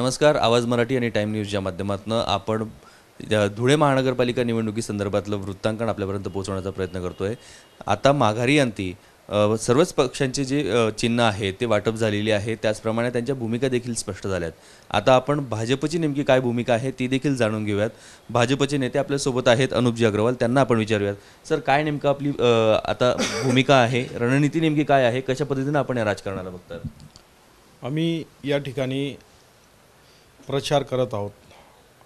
नमस्कार आवाज मराठी आणि टाईम न्यूजच्या माध्यमातून आपण धुळे महानगरपालिका निवडणुकीसंदर्भातलं वृत्तांकन आपल्यापर्यंत पोहोचवण्याचा प्रयत्न करतो आहे आता माघारी अंती सर्वच पक्षांचे जे चिन्ह आहे ते वाटप झालेली आहे त्याचप्रमाणे त्यांच्या भूमिका देखील स्पष्ट झाल्यात. आता आपण भाजपची नेमकी काय भूमिका आहे ती देखील जाणून घेऊयात. भाजपचे नेते आपल्यासोबत आहेत अनुपजी अग्रवाल त्यांना आपण विचारूयात. सर काय नेमकं आपली आता भूमिका आहे रणनीती नेमकी काय आहे कशा पद्धतीनं आपण या राजकारणाला बघतात आम्ही या ठिकाणी प्रचार करत आहोत.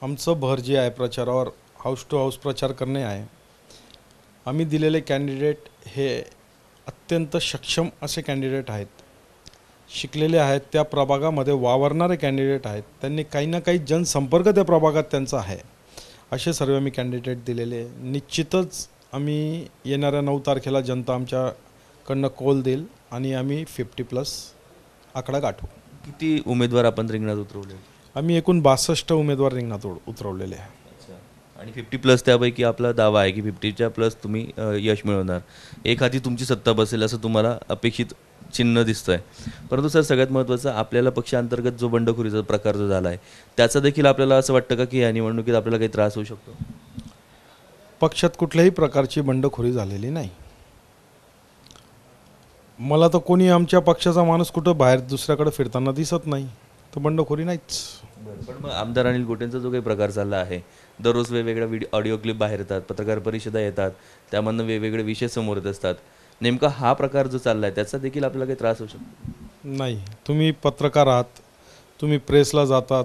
आमचं भर जे आहे प्रचारावर हाऊस टू हाऊस प्रचार करणे आहे. आम्ही दिलेले कॅन्डिडेट हे अत्यंत सक्षम असे कॅन्डिडेट आहेत. शिकलेले आहेत त्या प्रभागामध्ये वावरणारे कॅन्डिडेट आहेत. त्यांनी काही ना काही जनसंपर्क त्या प्रभागात त्यांचा आहे. असे सर्व आम्ही कॅन्डिडेट दिलेले. निश्चितच आम्ही येणाऱ्या नऊ तारखेला जनता आमच्याकडनं कौल देईल आणि आम्ही फिफ्टी प्लस आकडा गाठू. किती उमेदवार आपण रिंगणात उतरवले? आम्ही एकूण बासष्ट उमेदवार रिंगणात उतरवलेले आहे. आणि फिफ्टी प्लस त्यापैकी आपला दावा आहे की फिफ्टीच्या प्लस तुम्ही यश मिळवणार. हाती तुमची सत्ता बसेल असं तुम्हाला अपेक्षित चिन्ह दिसतंय. परंतु सर सगळ्यात महत्त्वाचं आपल्याला पक्षांतर्गत जो बंडखोरीचा प्रकार जो झाला आहे त्याचा देखील आपल्याला असं वाटतं का की या निवडणुकीत आपल्याला काही त्रास होऊ शकतो? पक्षात कुठल्याही प्रकारची बंडखोरी झालेली नाही. मला तर कोणी आमच्या पक्षाचा माणूस कुठं बाहेर दुसऱ्याकडे फिरताना दिसत नाही. तर बंडखोरी नाहीच. पण मग आमदार अनिल गोटेंचा जो काही प्रकार चालला आहे दररोज वेगवेगळ्या व्हिडिओ ऑडिओ क्लिप बाहेर येतात पत्रकार परिषदा येतात त्यामधनं वेगवेगळे विषय समोर येत असतात. नेमका हा प्रकार जो चालला आहे त्याचा देखील आपल्याला काही त्रास होऊ शकतो? नाही. तुम्ही पत्रकार आहात तुम्ही प्रेसला जातात.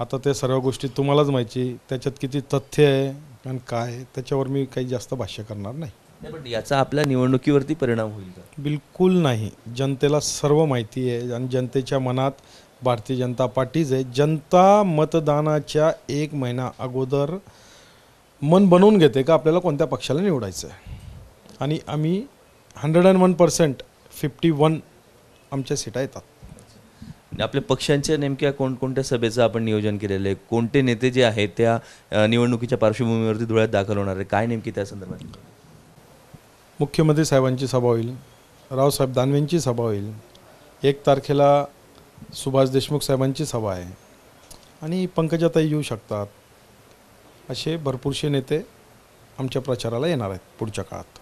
आता त्या सर्व गोष्टी तुम्हालाच माहिती त्याच्यात किती तथ्य आहे आणि काय त्याच्यावर मी काही जास्त भाष्य करणार नाही. नाही, पण याचा आपल्या निवडणुकीवरती परिणाम होईल का? बिलकुल नाही. जनतेला सर्व माहिती आहे आणि जनतेच्या मनात भारतीय जनता पार्टीच आहे. जनता मतदानाच्या एक महिना अगोदर मन बनवून घेते का आपल्याला कोणत्या पक्षाला निवडायचं आहे आणि आम्ही hundred and one percent fifty one आमच्या सीटा येतात. आपल्या पक्षांच्या नेमक्या कोणकोणत्या सभेचं आपण नियोजन केलेलं आहे? कोणते नेते जे आहेत त्या निवडणुकीच्या पार्श्वभूमीवरती धुळ्यात दाखल होणार आहे काय नेमकी त्या संदर्भात? मुख्यमंत्री साहेबांची सभा होईल. रावसाहेब दानवेंची सभा होईल. एक तारखेला सुभाष देशमुख साहेबांची सभा आहे. आणि पंकजाताई येऊ शकतात. असे भरपूरसे नेते आमच्या प्रचाराला येणार आहेत पुढच्या काळात.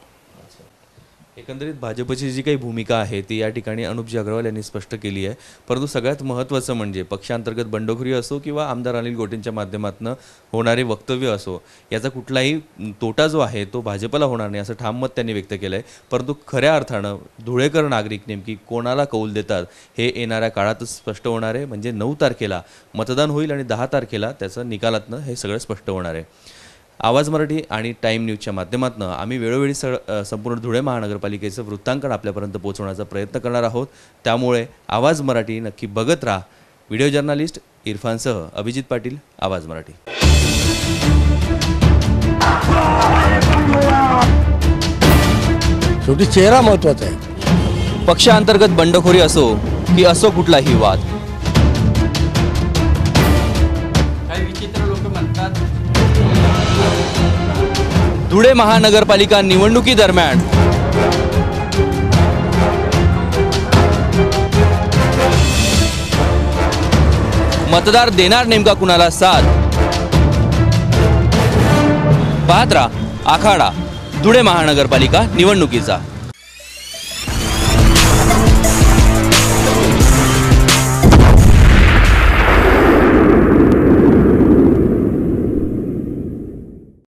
एकंदरीत भाजपची जी काही भूमिका आहे ती या ठिकाणी अनुपजी अग्रवाल यांनी स्पष्ट केली आहे. परंतु सगळ्यात महत्त्वाचं म्हणजे पक्षांतर्गत बंडखोरी असो किंवा आमदार अनिल गोटेंच्या माध्यमातून होणारे वक्तव्य असो याचा कुठलाही तोटा जो आहे तो भाजपला होणार नाही असं ठाम मत त्यांनी व्यक्त केलं आहे परंतु खऱ्या अर्थानं धुळेकर नागरिक नेमकी कोणाला कौल देतात हे येणाऱ्या काळातच स्पष्ट होणार आहे. म्हणजे नऊ तारखेला मतदान होईल आणि दहा तारखेला त्याचं निकालातनं हे सगळं स्पष्ट होणार आहे. आवाज मराठी आणि टाईम न्यूजच्या माध्यमातून आम्ही वेळोवेळी स संपूर्ण धुळे महानगरपालिकेचं वृत्तांकन आपल्यापर्यंत पोहोचवण्याचा प्रयत्न करणार आहोत. त्यामुळे आवाज मराठी नक्की बघत राहा. व्हिडिओ जर्नलिस्ट इरफानसह अभिजित पाटील आवाज मराठी. शेवटी चेहरा महत्त्वाचा आहे. पक्षांतर्गत बंडखोरी असो की असो कुठलाही वाद धुळे महानगरपालिका निवडणुकीदरम्यान मतदार देणार नेमका कुणाला साथ? पाहत राहा आखाडा धुळे महानगरपालिका निवडणुकीचा.